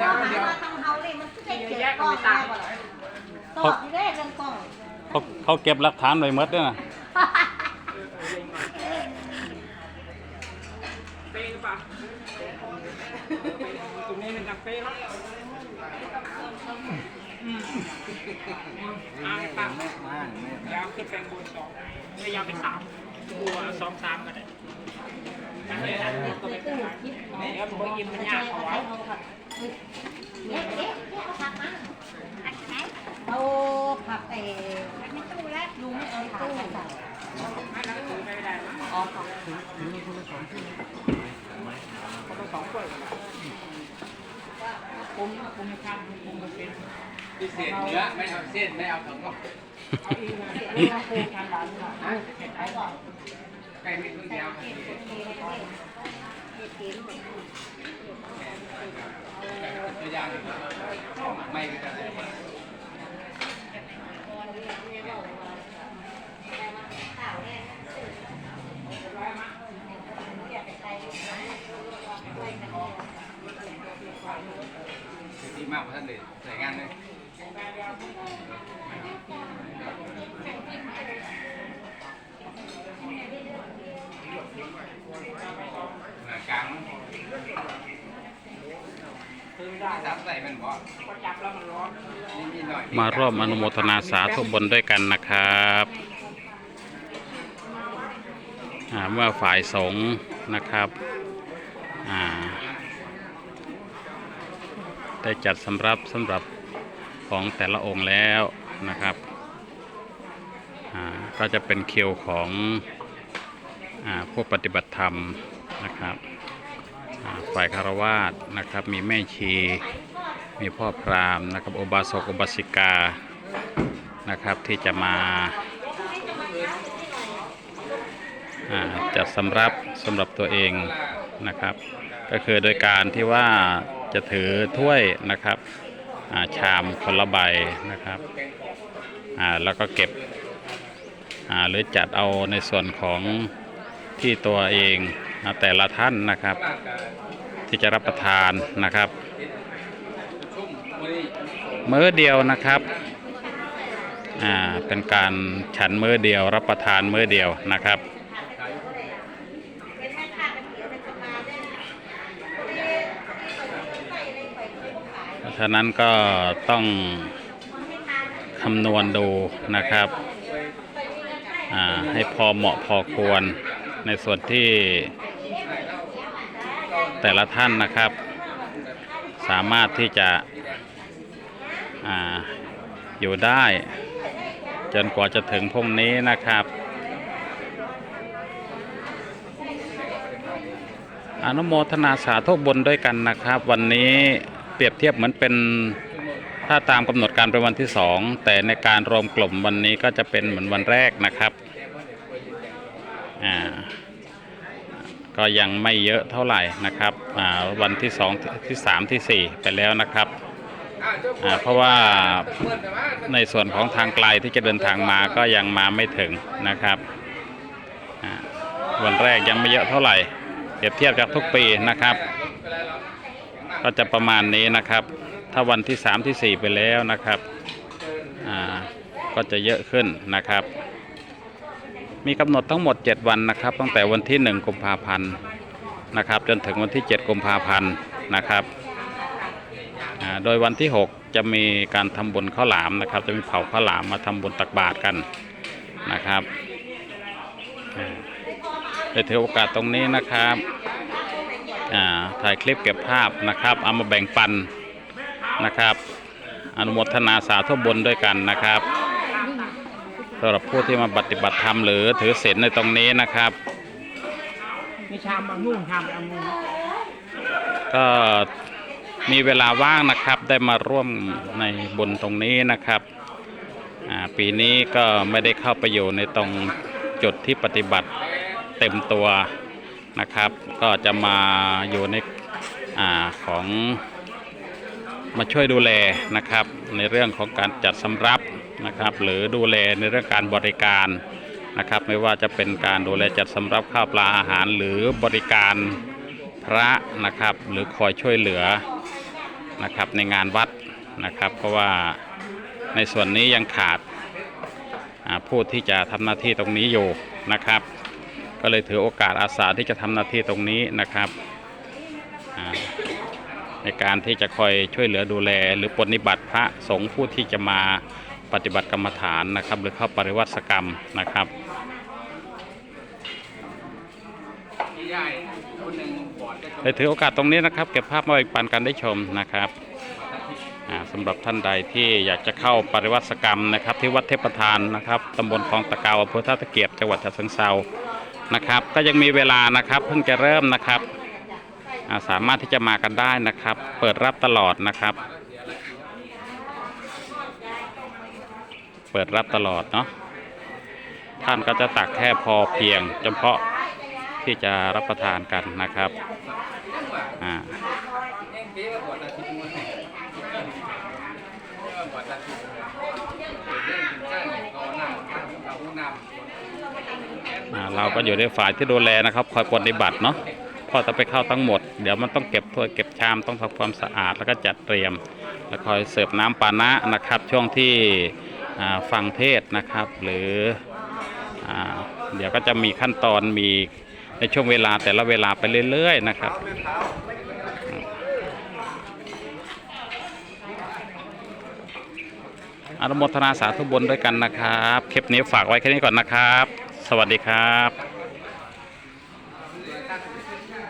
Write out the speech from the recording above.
ก็หามาทำเาเลยมันก็ได้เจอกล้องได้บ่ล่ะตอบอยู่ได้เรื่องกล้องเขาเขาเก็บหลักฐานไว้หมดด้วยนะเป้หรือเปล่าตรงนี้เป็นดังเป้แล้วอืมอ่าปากยาวขึ้นแปลงบนสองไม่ยาวเป็นสามบัวสองสามก็ได้อันเนนี้ก็ไม่เป็นไรแล้วมันก็ยินมันยากเอาไว้ เอ๊ะเอ๊ะเอ๊ะเอาผักมาเอาผักเอ๋ไม่ตู้แล้วลุงไม่เอาตู้ส่ไม่แล้วถือไปไม่ได้นะอ๋อสองถือถือคนละสองถ้วยคนละสองถ้วยปรุงปรุงให้ทานปรุงเป็นพิเศษเนื้อไม่เอาเส้นไม่เอาถั่วงอกเอาอีกนะเรื่องครงการร้านนี่นะเห็ดไอ้ก่อนไก่ไม่เพิ่งเดียว ครับตัวอย่างไม่ก็ได้ดีมากเพราะท่านเลยใส่งานเลยกลางคือไม่ได้ซับใส่มันบ่พอบอนนิดหน่อยมาร่วมอนุโมทนาสาธุบนด้วยกันนะครับเมื่อฝ่ายสงฆ์นะครับได้จัดสำรับสำหรับของแต่ละองค์แล้วนะครับก็จะเป็นคิวของอผู้ปฏิบัติธรรมนะครับ ฝ่ายคารวาสนะครับ มีแม่ชี มีพ่อพราหมณ์นะครับอบาสกอบาสิกานะครับที่จะมาจัดสำรับสำหรับตัวเองนะครับ ก็คือโดยการที่ว่าจะถือถ้วยนะครับาชามคนละใบนะครับแล้วก็เก็บหรือจัดเอาในส่วนของที่ตัวเอง แต่ละท่านนะครับ ที่จะรับประทานนะครับมมือมื้อเดียวนะครับอ่าเป็นการฉันมื้อเดียว รับประทานมื้อเดียวนะครับเพราะฉะนั้นก็ต้องคำนวณดูนะครับอ่าให้พอเหมาะพอควรในส่วนที่ แต่ละท่านนะครับ สามารถที่จะออยู่ได้ จนกว่าจะถึงพรุ่งนี้นะครับ อนุโมทนาสาธุบุญด้วยกันนะครับ วันนี้เปรียบเทียบเหมือนเป็นถ้าตามกำหนดการเป็นวันที่สองแต่ในการรวมกลุ่มวันนี้ก็จะเป็นเหมือนวันแรกนะครับอ่า ก็ยังไม่เยอะเท่าไหร่นะครับวันที่สองที่สามที่สี่ไปแล้วนะครับเพราะว่าในส่วนของทางไกลที่จะเดินทางมาก็ยังมาไม่ถึงนะครับวันแรกยังไม่เยอะเท่าไหร่เปรียบเทียบจากทุกปีนะครับ ก็จะประมาณนี้นะครับ ถ้าวันที่ 3 ที่ 4 ไปแล้วนะครับก็จะเยอะขึ้นนะครับ มีกำหนดทั้งหมด 7 วันนะครับ ตั้งแต่วันที่ 1กุมภาพันธ์นะครับ จนถึงวันที่ 7กุมภาพันธ์นะครับโดยวันที่ 6 จะมีการทำบุญข้าวหลามนะครับ จะมีเผาข้าวหลามมาทำบุญตักบาตรกันนะครับอ่าได้ถือโอกาสตรงนี้นะครับถ่ายคลิปเก็บภาพนะครับ เอามาแบ่งปันนะครับ อนุโมทนาสาธุบุญด้วยกันนะครับ สำหรับผู้ที่มาปฏิบัติธรรมหรือถือศีลในตรงนี้นะครับ มีชามบางนุ่งชามบางนุ่งก็มีเวลาว่างนะครับได้มาร่วมในบุญตรงนี้นะครับปีนี้ก็ไม่ได้เข้าไปอยู่ในตรงจุดที่ปฏิบัติเต็มตัวนะครับ ก็จะมาอยู่ในอของ มาช่วยดูแลนะครับ ในเรื่องของการจัดสำรับนะครับ หรือดูแลในเรื่องการบริการนะครับ ไม่ว่าจะเป็นการดูแลจัดสำรับข้าวปลาอาหาร หรือบริการพระนะครับ หรือคอยช่วยเหลือนะครับในงานวัดนะครับ เพราะว่าในส่วนนี้ยังขาดผู้ที่จะทำหน้าที่ตรงนี้อยู่นะครับ ก็เลยถือโอกาสอาสาที่จะทำหน้าที่ตรงนี้นะครับ ในการที่จะคอยช่วยเหลือดูแล หรือปฏิบัติพระสงฆ์ผู้ที่จะมาปฏิบัติกรรมฐานนะครับ หรือเข้าปริวัติกรรมนะครับที่ใหญ่คนหนึ่งบอดก็ชมเลยถือโอกาสตรงนี้นะครับ เก็บภาพมาแบ่งปันกันได้ชมนะครับอ่าสำหรับท่านใดที่อยากจะเข้าปริวัติกรรมนะครับ ที่วัดเทพประธานนะครับตำบลคลองตะเกาอำเภอท่าตะเกียบจังหวัดฉะเชิงเซานะครับ ก็ยังมีเวลานะครับ เพิ่งจะเริ่มนะครับ สามารถที่จะมากันได้นะครับ เปิดรับตลอดนะครับ เปิดรับตลอดเนาะท่านก็จะตักแค่พอเพียงเฉพาะที่จะรับประทานกันนะครับอ่าเราก็อยู่ในฝ่ายที่ดูแลนะครับ คอยปฏิบัติเนาะ พอจะไปเข้าทั้งหมด เดี๋ยวมันต้องเก็บถ้วยเก็บชามต้องทำความสะอาดแล้วก็จัดเตรียม แล้วคอยเสิร์ฟน้ำปานะนะครับ ช่วงที่ฟังเทศนะครับ หรืออเดี๋ยวก็จะมีขั้นตอนมีในช่วงเวลาแต่ละเวลาไปเรื่อยๆนะครับอนุโมทนาสาธุบุญด้วยกันนะครับ คลิปนี้ฝากไว้แค่นี้ก่อนนะครับ สวัสดีครับ